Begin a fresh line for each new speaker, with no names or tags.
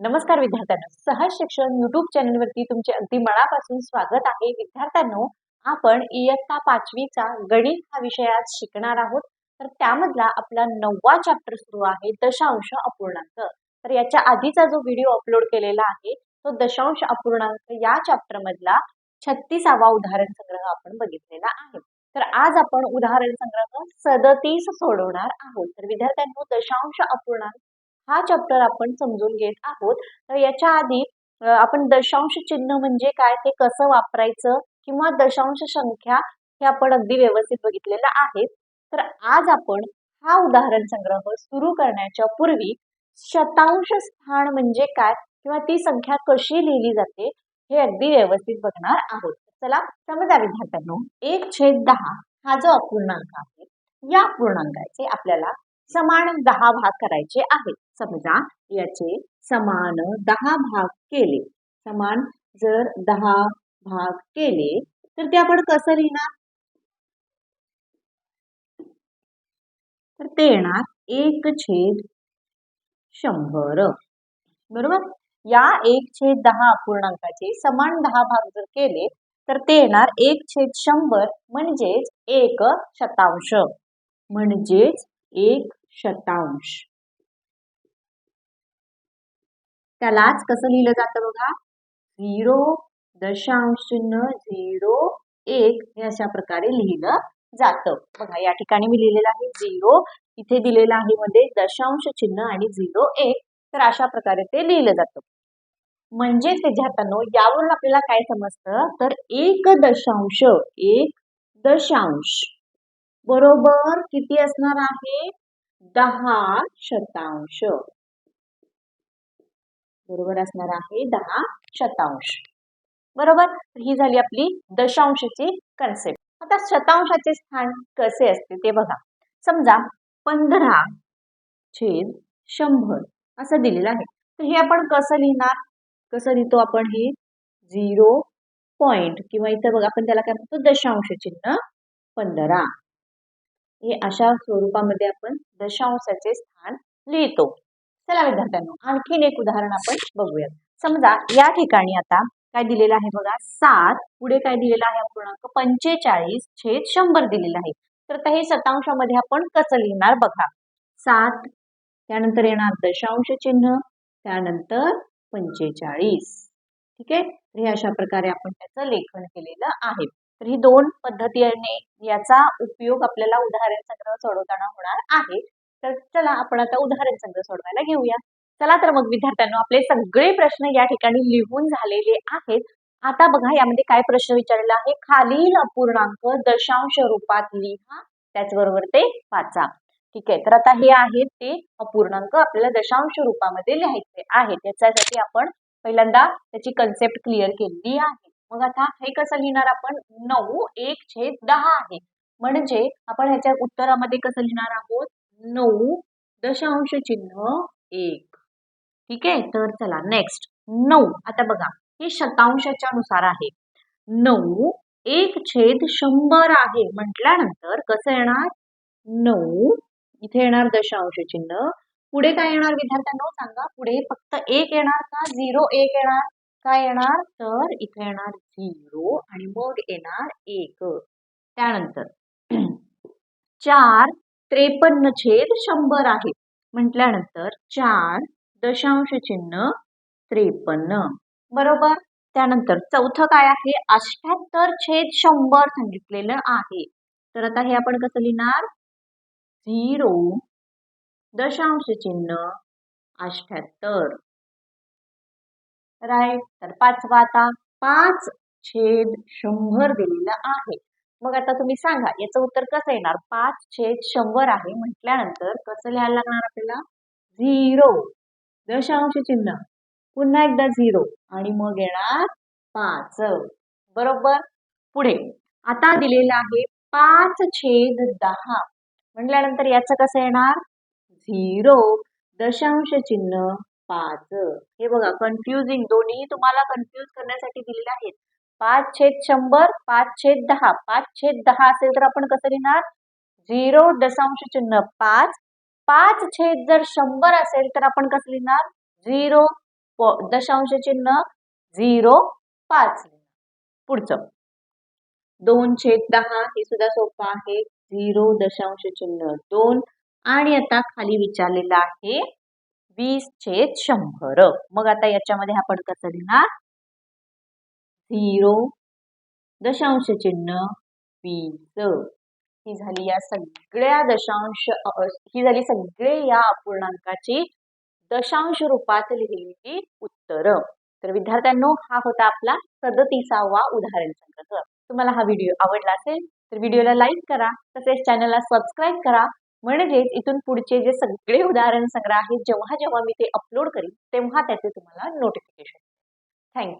नमस्कार विद्यार्थ्यांनो. सहज शिक्षण युट्यूब चॅनलवरती तुमचे अगदी मनापासून स्वागत आहे. विद्यार्थ्यांनो आपण इयत्ता पाचवीचा गणित हा विषयात शिकणार आहोत. तर त्यामधला आपला नववा चॅप्टर सुरू आहे दशांश अपूर्णांक. तर याच्या आधीचा जो व्हिडिओ अपलोड केलेला आहे तो दशांश अपूर्णांक या चॅप्टर मधला छत्तीसावा उदाहरण संग्रह आपण बघितलेला आहे. तर आज आपण उदाहरण संग्रह सदतीस सोडवणार आहोत. तर विद्यार्थ्यांनो दशांश अपूर्णांक हा चॅप्टर आपण समजून घेत आहोत. तर याच्या आधी आपण दशांश चिन्ह म्हणजे काय ते कसं वापरायचं किंवा दशांश संख्या हे आपण अगदी व्यवस्थित बघितलेलं आहे. तर आज आपण हा उदाहरण संग्रह सुरू करण्याच्या पूर्वी शतांश स्थान म्हणजे काय किंवा ती संख्या कशी लिहिली जाते हे अगदी व्यवस्थित बघणार आहोत. चला समजा विद्यार्थ्यांनो एक छेद दहा हा जो अपूर्णांक आहे या अपूर्णांकाचे आपल्याला समान दहा भाग करायचे आहेत. समजा याचे समान दहा भाग केले. समान जर दहा भाग केले तर ते आपण कसं लिहिणार? तर ते येणार एक छेद शंभर. बरोबर? या एक छेद दहा अपूर्णांकाचे समान दहा भाग जर केले तर ते येणार एक छेद शंभर म्हणजेच एक शतांश. म्हणजेच एक शतांश. त्यालाच कसं लिहिलं जातं बघा? झिरो दशांश चिन्ह झिरो एक हे अशा प्रकारे लिहिलं जातं. बघा या ठिकाणी मी लिहिलेलं आहे झिरो इथे दिलेलं आहे मध्ये दशांश चिन्ह आणि झिरो एक. तर अशा प्रकारे ते लिहिलं जातं. म्हणजेच विद्यार्थ्यांनो यावरून आपल्याला काय समजतं? तर एक दशांश एक दशांश. बरोबर किती असणार आहे? दहा शतांश. बरोबर असणार आहे दहा शतांश. बरोबर? ही झाली आपली दशांशची कन्सेप्ट आता शतांशाचे स्थान कसे असते ते बघा. समजा पंधरा छेद शंभर असं दिलेलं आहे. तर हे आपण कसं लिहिणार? कसं लिहितो आपण हे? झिरो पॉइंट किंवा इथं बघा आपण त्याला काय म्हणतो? दशांश चिन्ह पंधरा. हे अशा स्वरूपामध्ये आपण दशांशाचे स्थान लिहितो. चला विद्यार्थ्यांनो आणखीन एक उदाहरण आपण बघूयात. समजा या ठिकाणी आता काय दिलेलं आहे बघा सात पुढे काय दिलेलं आहे पूर्णांक? पंचेचाळीस छेद शंभर दिलेलं आहे. तर आता हे शतांशामध्ये आपण कसं लिहिणार बघा? सात त्यानंतर येणार दशांश चिन्ह त्यानंतर पंचेचाळीस. ठीक आहे? तर हे अशा प्रकारे आपण त्याचं लेखन केलेलं आहे. तर ही दोन पद्धतीने याचा उपयोग आपल्याला उदाहरण संग्रह सोडवताना होणार आहे. तर चला आपण आता उदाहरण संग्रह सोडवायला घेऊया. चला तर मग विद्यार्थ्यांना आपले सगळे प्रश्न या ठिकाणी लिहून झालेले आहेत. आता बघा यामध्ये काय प्रश्न विचारलेला आहे. खालील अपूर्णांक दशांश रूपात लिहा त्याचबरोबर ते वाचा. ठीक आहे तर आता हे आहेत ते अपूर्णांक आपल्याला दशांश रूपामध्ये लिहायचे आहेत. त्याच्यासाठी आपण पहिल्यांदा त्याची कन्सेप्ट क्लिअर केलेली आहे. मग आता हे कसं लिहिणार आपण? नऊ एक छेद दहा आहे. म्हणजे आपण ह्याच्या उत्तरामध्ये कसं लिहिणार आहोत? नऊ दशांश चिन्ह एक. ठीक आहे? तर चला नेक्स्ट नऊ. आता बघा हे शतांशाच्या नुसार आहे. नऊ एक छेद शंभर आहे म्हटल्यानंतर कसं येणार? नऊ. इथे येणार दशांश चिन्ह. पुढे काय येणार विद्यार्थ्यांना? सांगा. पुढे फक्त एक येणार का? झिरो एक येणार? काय येणार? तर इथे येणार झिरो आणि मग येणार एक. त्यानंतर चार त्रेपन्न छेद शंभर आहे. म्हटल्यानंतर चार दशांश चिन्ह त्रेपन्न. बरोबर? त्यानंतर चौथं काय आहे? अठ्याहत्तर छेद शंभर सांगितलेलं आहे. तर आता हे आपण कसं लिहिणार? झिरो दशांश चिन्ह अठ्याहत्तर राईट तर पाचवा आता पाच छेद शंभर दिलेलं आहे. मग आता तुम्ही सांगा याचं उत्तर कसं येणार? पाच छेद शंभर आहे म्हटल्यानंतर कसं लिहायला लागणार आपल्याला? झिरो. दशांश चिन्ह. पुन्हा एकदा झिरो. आणि मग येणार पाच. बरोबर? पुढे. आता दिलेलं आहे पाच छेद दहा. म्हटल्यानंतर याचं कसं येणार? झिरो. दशांश चिन्ह. पाच. हे बघा कन्फ्युजिंग दोन्ही तुम्हाला कन्फ्युज करण्यासाठी दिलेले आहेत. पाच छेद शंभर पाच छेद दहा. पाच छेद दहा असेल तर आपण कसं लिहिणार? झिरो दशांश चिन्ह पाच. पाच छेद जर शंभर असेल तर आपण कसं लिहिणार? झिरो दशांश चिन्ह झिरो पाच पुढचं. दोन छेद दहा हे सुद्धा सोपं आहे. झिरो दशांश चिन्ह दोन. आणि आता खाली विचारलेलं आहे वीस छेद शंभर. मग आता याच्यामध्ये आपण कसं लिहिणार झिरो दशांश चिन्ह वीस. ही झाली या सगळ्या दशांश ही झाली सगळे या अपूर्णांकाची दशांश रूपात लिहिलेली उत्तर. तर विद्यार्थ्यांनो हा होता आपला सदतीसावा उदाहरण संग्रह. तुम्हाला हा व्हिडिओ आवडला असेल तर व्हिडिओला लाईक करा तसेच चॅनलला सबस्क्राईब करा. म्हणजेच इथून पुढचे जे सगळे उदाहरण संग्रह आहेत जेव्हा जेव्हा मी ते अपलोड करीन तेव्हा त्याचे तुम्हाला नोटिफिकेशन थँक्यू